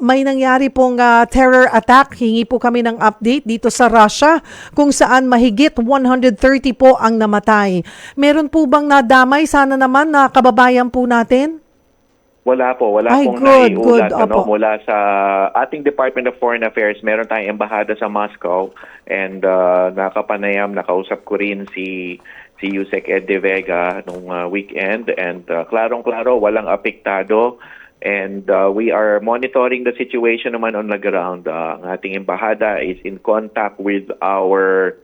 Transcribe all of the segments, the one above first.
may nangyari pong ah, terror attack. Hingi po kami ng update dito sa Russia kung saan mahigit 130 po ang namatay. Meron po bang nadamay? Sana naman na kababayan po natin? Wala po, wala Ay, pong good, naiulat good. ano, Opo. mula sa ating Department of Foreign Affairs. Meron tayong embahada sa Moscow and uh, nakapanayam, nakausap ko rin si si Yusek Ed De Vega nung uh, weekend and uh, klarong-klaro walang apektado and uh, we are monitoring the situation naman on the ground. Uh, ang ating embahada is in contact with our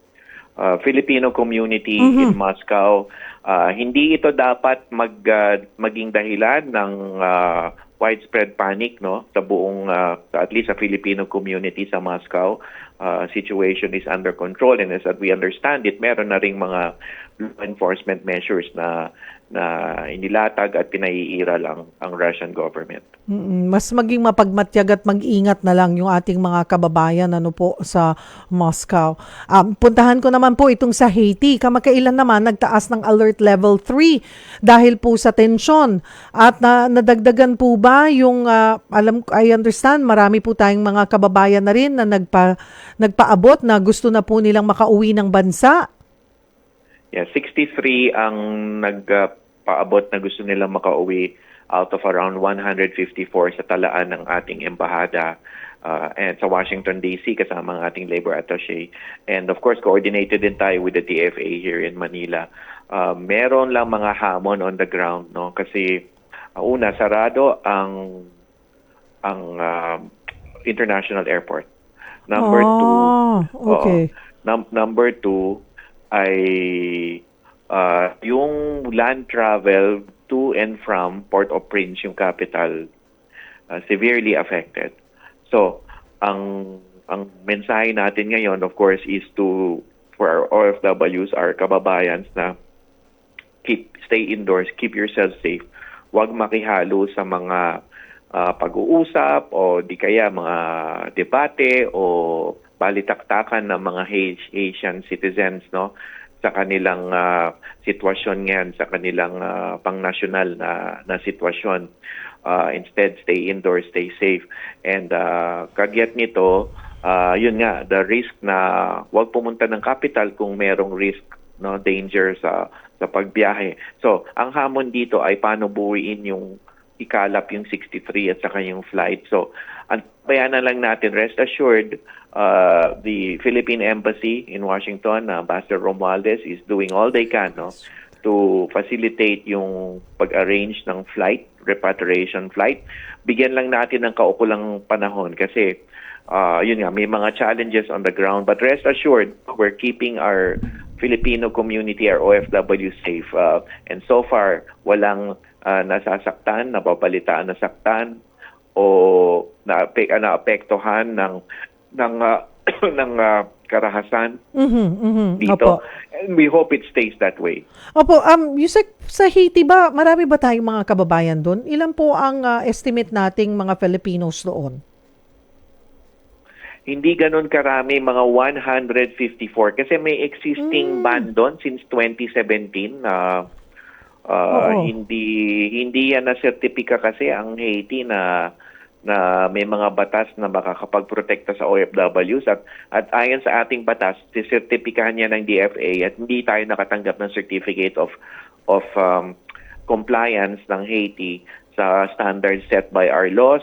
uh, Filipino community in Moscow. Uh, hindi ito dapat mag uh, maging dahilan ng uh, widespread panic no sa buong uh, at least sa Filipino community sa Moscow. Uh, situation is under control and as we understand it, meron na ring mga law enforcement measures na na inilatag at pinaiira lang ang Russian government. Mm, Mas maging mapagmatyag at mag-ingat na lang yung ating mga kababayan ano po sa Moscow. Um, puntahan ko naman po itong sa Haiti. Kamakailan naman nagtaas ng alert level 3 dahil po sa tensyon. At na, nadagdagan po ba yung ah, alam I understand marami po tayong mga kababayan na rin na nagpa nagpaabot na gusto na po nilang makauwi ng bansa. Yeah, 63 ang nagpaabot na gusto nilang makauwi out of around 154 sa talaan ng ating embahada uh, and sa Washington DC kasama ang ating labor attaché. And of course, coordinated din tayo with the TFA here in Manila. Uh, meron lang mga hamon on the ground no kasi uh, una sarado ang ang uh, international airport. Number two, Ah, okay. Oo. Num- number two ay uh, yung land travel to and from Port-au-Prince, yung capital, uh, severely affected. So, ang ang mensahe natin ngayon, of course, is to for our OFWs, our kababayans na keep stay indoors, keep yourself safe. Huwag makihalo sa mga ah, pag-uusap o di kaya mga debate o balitaktakan ng mga Haitian citizens no sa kanilang ah, sitwasyon ngayon, sa kanilang ah, pangnasyonal na na sitwasyon. Ah, instead, stay indoors, stay safe. And uh, kagyat nito, ah, yun nga, the risk na huwag pumunta ng capital kung merong risk no danger sa sa pagbiyahe. So, ang hamon dito ay paano buuin yung ikalap yung 63 at saka yung flight. So, ang bayanan lang natin, rest assured, uh, the Philippine Embassy in Washington, uh, Ambassador Romualdez, is doing all they can no, to facilitate yung pag-arrange ng flight, repatriation flight. Bigyan lang natin ng kaukulang panahon kasi uh, yun nga, may mga challenges on the ground. But rest assured, we're keeping our Filipino community, our OFW safe. Uh, and so far, walang uh, nasasaktan, nababalitaan nasaktan o na naapektuhan ng ng uh, ng uh, karahasan Mhm, mhm. Opo. dito. And we hope it stays that way. Opo, um, Yusek, sa Haiti ba, marami ba tayong mga kababayan doon? Ilan po ang ah, estimate nating mga Filipinos doon? Hindi ganun karami, mga 154 kasi may existing ban doon since 2017 na uh, Oo. hindi hindi yan na sertipika kasi ang Haiti na na may mga batas na makakapagprotekta sa OFWs at at ayon sa ating batas, sisertipikahan niya ng DFA at hindi tayo nakatanggap ng certificate of of um, compliance ng Haiti sa standards set by our laws.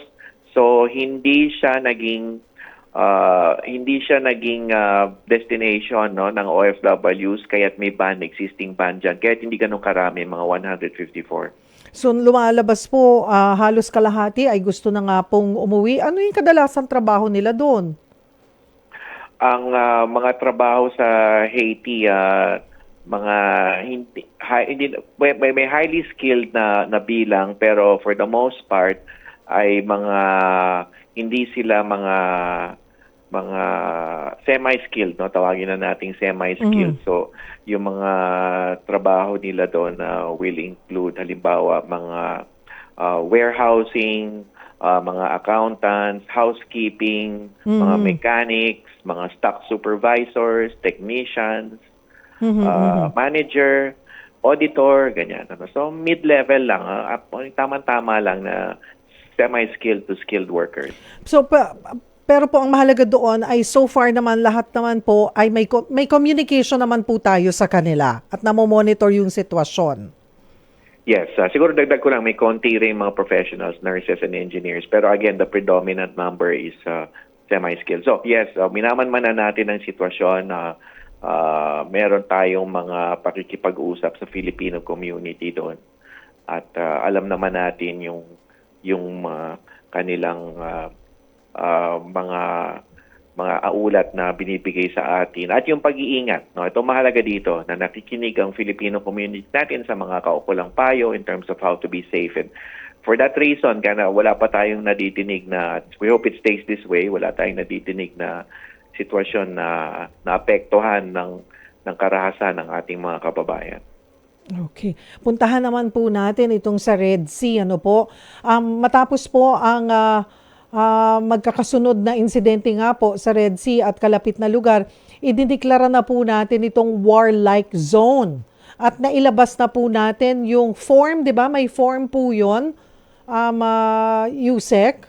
So hindi siya naging uh, hindi siya naging uh, destination no ng OFWs kaya't may ban existing ban diyan. Kaya't hindi ganun karami mga 154. So lumalabas po, ah, halos kalahati ay gusto na nga pong umuwi. Ano yung kadalasan trabaho nila doon? ang ah, mga trabaho sa Haiti ah, mga hindi, hi- hindi may- may highly skilled na na bilang pero for the most part ay mga hindi sila mga mga semi-skilled no tawagin na nating semi-skilled so yung mga trabaho nila doon na will include halimbawa mga ah, warehousing ah, mga accountants, housekeeping, mga Mhm. mechanics, mga stock supervisors, technicians, Mhm, ah, mhm. manager, auditor, ganyan. Ano. So mid-level lang, ah, up- tamang-tama lang na semi-skilled to skilled workers. So, pa- pero po ang mahalaga doon ay so far naman lahat naman po ay may, may communication naman po tayo sa kanila at namomonitor yung sitwasyon. Yes, uh, siguro dagdag ko lang may konti rin mga professionals, nurses and engineers. Pero again, the predominant number is uh, semi-skilled. So yes, uh, minaman-man na natin ang sitwasyon na uh, meron tayong mga pakikipag-usap sa Filipino community doon. At uh, alam naman natin yung yung uh, kanilang uh, uh, mga mga aulat na binibigay sa atin at yung pag-iingat no ito mahalaga dito na nakikinig ang Filipino community natin sa mga kaukulang payo in terms of how to be safe and for that reason kana wala pa tayong naditinig na we hope it stays this way wala tayong naditinig na sitwasyon na naapektuhan ng ng karahasan ng ating mga kababayan Okay. Puntahan naman po natin itong sa Red Sea. Ano po? Um, matapos po ang ah, ah, magkakasunod na insidente nga po sa Red Sea at kalapit na lugar, idineklara na po natin itong warlike zone. At nailabas na po natin yung form, di ba? May form po yun, um, ah, USEC.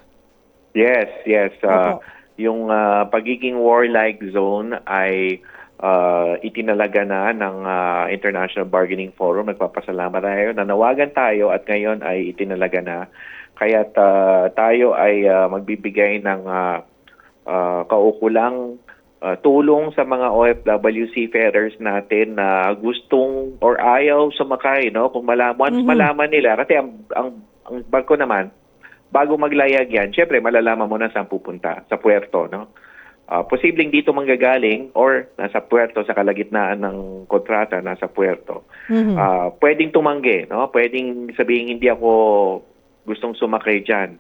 Yes, yes. Uh, Opo. yung uh, pagiging warlike zone ay uh, itinalaga na ng uh, International Bargaining Forum. Nagpapasalamat tayo. Nanawagan tayo at ngayon ay itinalaga na. Kaya tayo ay uh, magbibigay ng uh, uh, kaukulang uh, tulong sa mga OFW seafarers natin na gustong or ayaw sumakay no kung malaman Mhm. malaman nila kasi ang ang, ang barko naman bago maglayag yan, syempre malalaman mo na saan pupunta, sa puerto, no? Ah, posibleng dito manggagaling or nasa puerto sa kalagitnaan ng kontrata, nasa puerto. Mhm. Ah, pwedeng tumanggi, no? Pwedeng sabihin hindi ako gustong sumakay diyan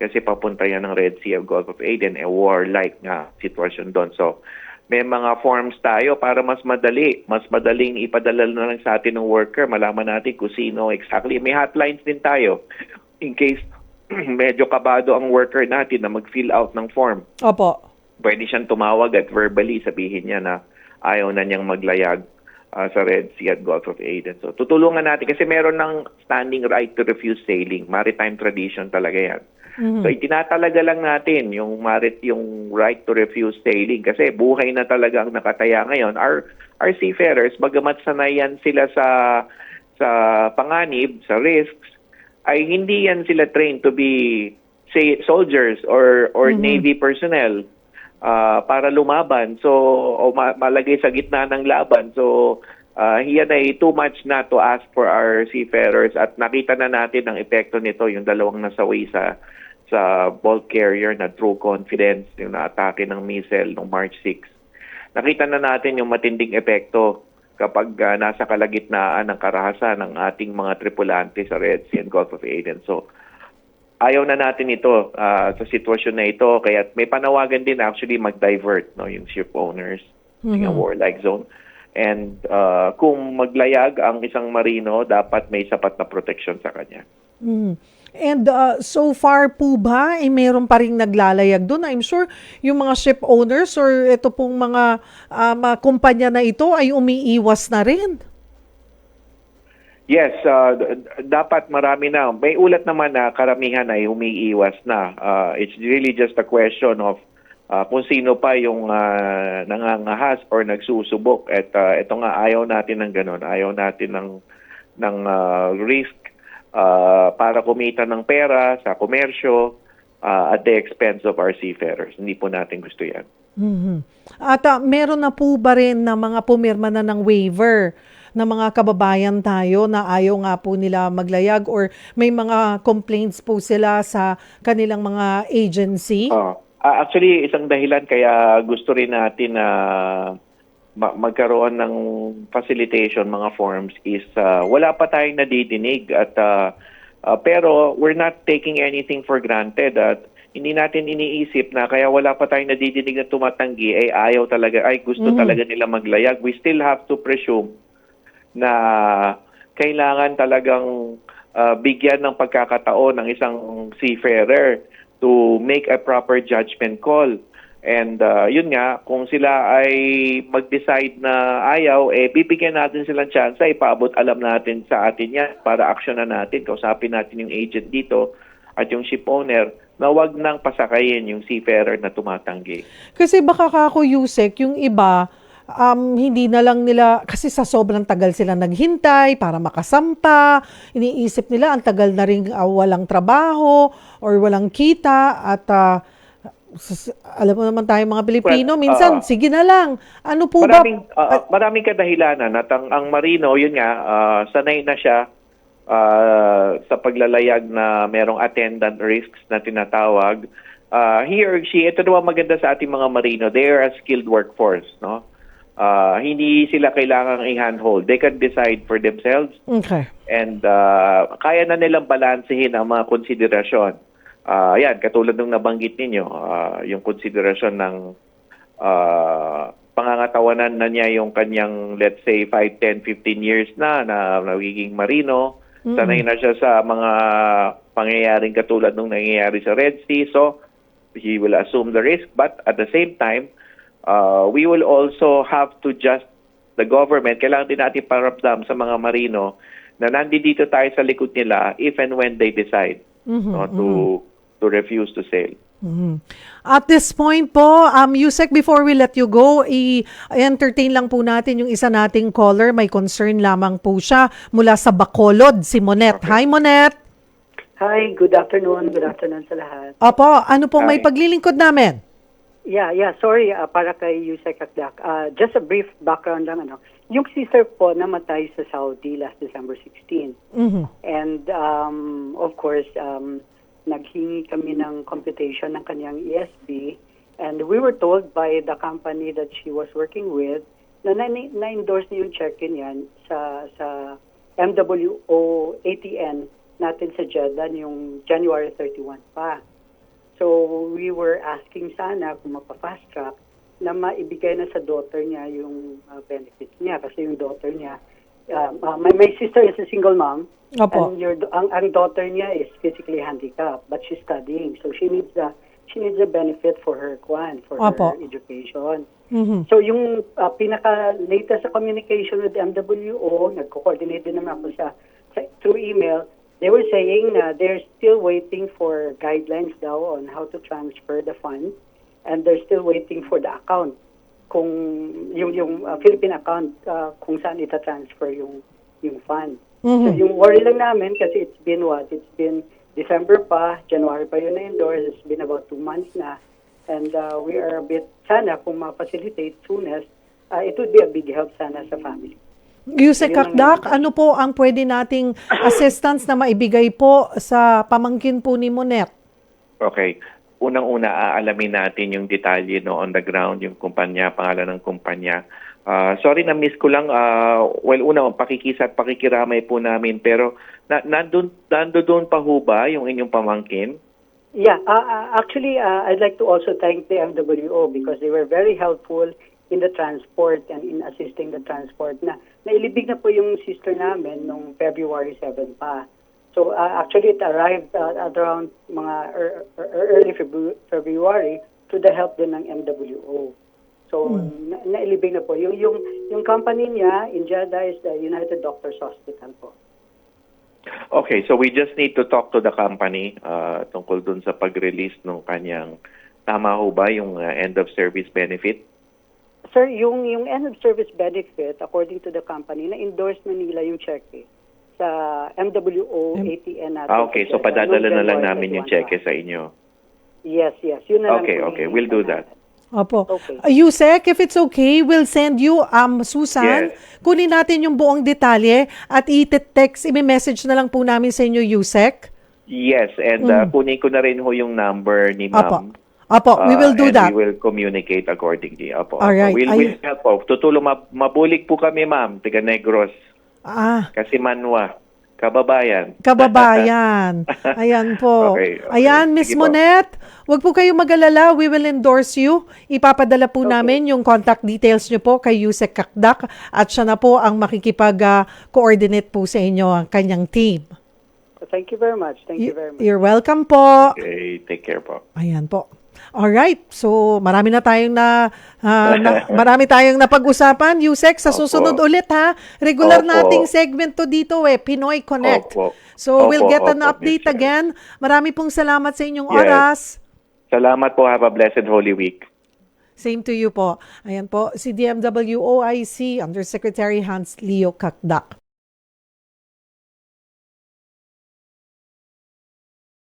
kasi papunta yan ng Red Sea of Gulf of Aden, a war-like nga sitwasyon doon. So, may mga forms tayo para mas madali, mas madaling ipadala na lang sa atin ng worker, malaman natin kung sino exactly. May hotlines din tayo in case medyo kabado ang worker natin na mag-fill out ng form Opo. pwede siyang tumawag at verbally sabihin niya na ayaw na niyang maglayag ah, sa Red Sea at Gulf of Aden. So tutulungan natin kasi meron ng standing right to refuse sailing. Maritime tradition talaga yan. Mhm. So itinatalaga lang natin yung marit yung right to refuse sailing kasi buhay na talaga ang nakataya ngayon. Our our seafarers bagamat sanayan sila sa sa panganib, sa risks, ay hindi yan sila trained to be say soldiers or or Mhm. navy personnel ah, para lumaban. So o ma- malagay sa gitna ng laban. So ah, yan ay too much na to ask for our seafarers at nakita na natin ang epekto nito yung dalawang nasawi sa sa bulk carrier na True Confidence yung naatake ng missile noong March 6. Nakita na natin yung matinding epekto kapag ah, nasa kalagitnaan ng karahasan ng ating mga tripulante sa Red Sea and Gulf of Aden. So, ayaw na natin ito ah, sa sitwasyon na ito. Kaya may panawagan din actually mag-divert no, yung ship owners Mhm. yung warlike zone. And ah, kung maglayag ang isang marino, dapat may sapat na protection sa kanya. Mhm. And uh, so far po ba, eh, meron pa rin naglalayag doon? I'm sure yung mga ship owners or ito pong mga, ah, mga kumpanya na ito ay umiiwas na rin. Yes, uh, dapat marami na. May ulat naman na karamihan ay umiiwas na. Uh, it's really just a question of uh, kung sino pa yung uh, nangangahas or nagsusubok. At uh, ito nga, ayaw natin ng ganun. Ayaw natin ng, ng uh, risk uh, para kumita ng pera sa komersyo uh, at the expense of our seafarers. Hindi po natin gusto yan. Mhm. At ah, meron na po ba rin na mga pumirma na ng waiver na mga kababayan tayo na ayaw nga po nila maglayag or may mga complaints po sila sa kanilang mga agency? Oh. Ah, actually, isang dahilan kaya gusto rin natin na ma- magkaroon ng facilitation mga forms is ah, wala pa tayong nadidinig at ah, ah, pero we're not taking anything for granted at hindi natin iniisip na kaya wala pa tayong nadidinig na tumatanggi ay ayaw talaga ay gusto Mhm. talaga nila maglayag we still have to presume na kailangan talagang ah, bigyan ng pagkakataon ng isang seafarer to make a proper judgment call. And ah, yun nga, kung sila ay mag-decide na ayaw, eh bibigyan natin silang chance, ipaabot alam natin sa atin yan para action na natin, kausapin natin yung agent dito at yung ship owner na wag nang pasakayin yung seafarer na tumatanggi. Kasi baka kako Yusek, yung iba, um, hindi na lang nila, kasi sa sobrang tagal sila naghintay para makasampa, iniisip nila ang tagal na rin ah, walang trabaho or walang kita at sus- alam mo naman tayo mga Pilipino, Well, minsan, ah, sige na lang. Ano po Maraming, ba? ah, maraming kadahilanan at ang, ang marino, yun nga, ah, sanay na siya ah, sa paglalayag na merong attendant risks na tinatawag. Ah, he or she, ito naman maganda sa ating mga marino, they are a skilled workforce, no? Ah, hindi sila kailangang i-handhold. They can decide for themselves Okay. and uh, kaya na nilang balansehin ang mga konsiderasyon. Ah, yan, katulad ng nabanggit ninyo, ah, yung konsiderasyon ng ah, pangangatawanan na niya yung kanyang, let's say, 5, 10, 15 years na na nagiging marino. Sanay na siya sa mga pangyayaring katulad nung nangyayari sa Red Sea. So, he will assume the risk. But at the same time, uh, we will also have to just, the government, kailangan din natin paramdam sa mga marino na nandito tayo sa likod nila if and when they decide no, to to refuse to sail. Mhm. At this point po, um, Yusek, before we let you go, i- entertain lang po natin yung isa nating caller. May concern lamang po siya mula sa Bacolod, si Monet. Hi, Monet. Hi, good afternoon. Good afternoon sa lahat. Opo, ano pong may Hi. paglilingkod namin? Yeah, yeah, sorry ah, para kay Yusek Akdak. Ah, just a brief background lang ano. Yung sister po namatay sa Saudi last December 16. Mhm. And um, of course, um, naghingi kami ng computation ng kanyang ESB and we were told by the company that she was working with na na- na-endorse niya yung check-in yan sa sa MWO ATN natin sa Jeddah yung January 31 pa. So we were asking sana kung mapa-fast track na maibigay na sa daughter niya yung uh, benefits niya kasi yung daughter niya um, uh, my, my sister is a single mom Opo. and your ang, ang daughter niya is physically handicapped but she's studying so she needs the she needs a benefit for her kwan for Opo. her education Mhm. So yung uh, pinaka latest sa communication with MWO, nagko-coordinate din naman ako sa, sa through email. They were saying na they're still waiting for guidelines daw on how to transfer the fund and they're still waiting for the account kung yung yung uh, Philippine account uh, kung saan ita-transfer yung yung fund. So Mhm. yung worry lang namin kasi it's been what? It's been December pa, January pa yun na-endorse, it's been about two months na. And uh, we are a bit, sana kung ma-facilitate soonest, uh, it would be a big help sana sa family. Yusek Kakdak, ano po ang pwede nating assistance na maibigay po sa pamangkin po ni Monet? Okay. Unang-una, aalamin natin yung detalye no, on the ground, yung kumpanya, pangalan ng kumpanya. Ah, sorry na miss ko lang. ah, well, una, pakikisa at pakikiramay po namin. Pero na, nandun, nandun pa ho ba yung inyong pamangkin? Yeah, uh, uh, actually, uh, I'd like to also thank the MWO because they were very helpful in the transport and in assisting the transport na nailibig na po yung sister namin nung February 7 pa. So uh, actually it arrived uh, at around mga er- er- early Febru- February to the help din ng MWO. So na- nailibig na po. Yung, yung, yung company niya in Jeddah is the United Doctors Hospital po. Okay, so we just need to talk to the company ah, tungkol dun sa pag-release ng kanyang, tama ho ba yung ah, end of service benefit? Sir, yung yung end of service benefit, according to the company, na-endorse na nila yung check eh, sa MWO ATN natin. Ah, okay, so padadala na lang namin yung 21 cheque sa inyo. Yes, yes. Yun na lang Okay, po okay, we'll do that. Opo. Okay. Uh, Yusek, if it's okay, we'll send you, um, Susan, Yes. kunin natin yung buong detalye at i-text, i-message na lang po namin sa inyo, Yusek. Yes, and ah, kunin ko na rin ho yung number ni Mm. Opo. Opo, we Ah, will do and that. we will communicate accordingly. Opo. Alright. We'll, we'll help po. Tutulong, mab- mabulig po kami, ma'am, tiga Negros. Ah, Kasi Manwa, kababayan. kababayan. Ayan po. Okay, okay. Ayan, Miss Sige po. Monet, wag po kayong mag-alala. We will endorse you. Ipapadala po namin yung contact details nyo po kay Yusek Kakdak at siya na po ang makikipag-coordinate po sa inyo ang kanyang team. Thank you very much. Thank you, very much. You're welcome po. Okay, take care po. Ayan po. Alright, so marami na tayong na, ah, na- marami tayong napag-usapan. Yusek, sa Opo. susunod ulit ha. Regular Opo. nating segment to dito eh, Pinoy Connect. Opo. So we'll Opo, get an opo, update Miss Jen. again. Marami pong salamat sa inyong Yes. oras. Salamat po. Have a blessed Holy Week. Same to you po. Ayan po, si DMW OIC Undersecretary Hans Leo Kakdak.